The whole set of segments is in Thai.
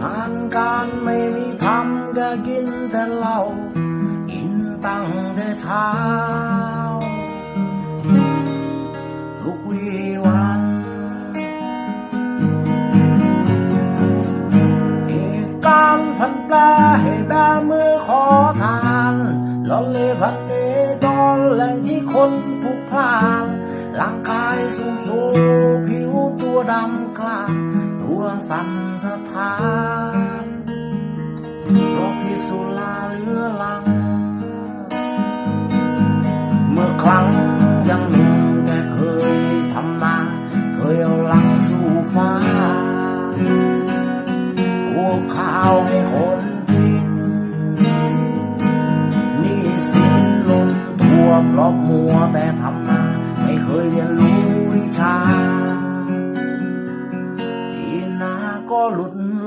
งานการไม่มีทำก็กินแต่เหล้ากินตั้งแต่เช้าทุกวีวันเหตุการณ์พันแปลให้แบมือขอทานลอเลพัน สั่นสะท้านเพราะพิษสุรา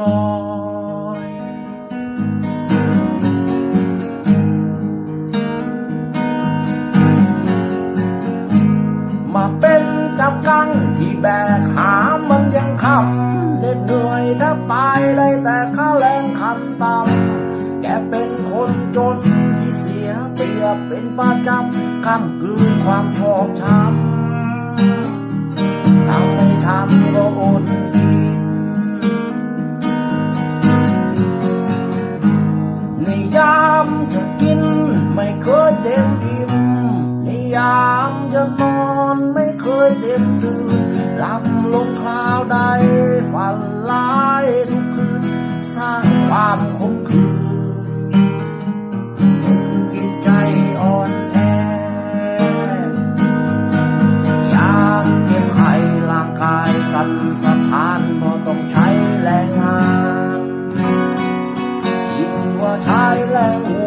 ลอยมาเป็นจับกังที่แบกหามันยังคำเหน็ดเหนื่อยแทบตายได้แต่ค่าแรงคันต่ำแกเป็นคนจนที่เสียเปรียบเป็นประจำก้ำกลืนความชอกช้ำทำไม่ทำก็อด หลับลงคราวใดฝันร้ายทุกคืน สร้างความคมคืนจนจิตใจอ่อนแอยามเจ็บไข้ร่างกายสั่นสะท้านเพราะต้องใช้แรงงานยิ่งว่าใชายแรงหัว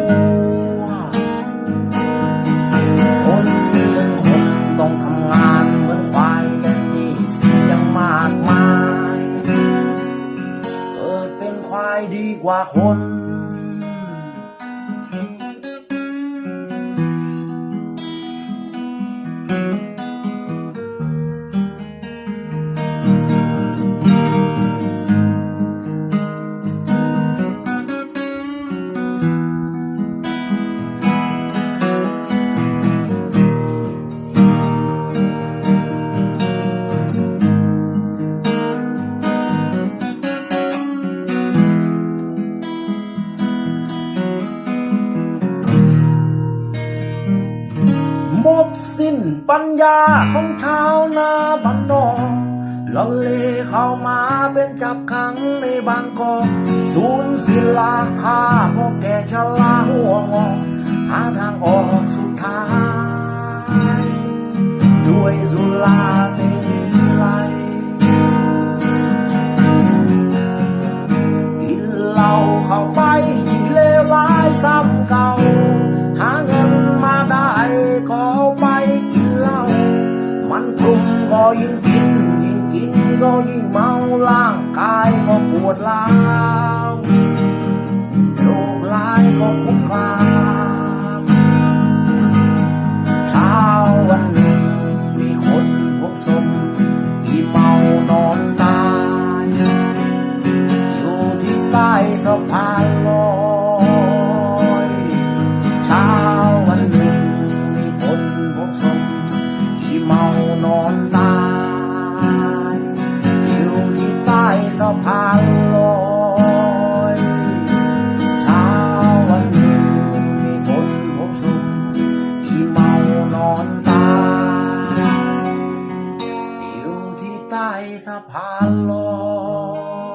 กว่าคน ดสิ้นปัญญาของชาวนาบ้านนอกลอนเลเข้ามาเป็นจับขังในบางกอกสูญสินราคาพราะแก่ชะลาหัวงอกหาทางออกสุดท้าย ด้วยสุราเน ยิ่งกินยิ่งกินก็ยิ่งเมาร่างกายก็ปวดร้า Lord.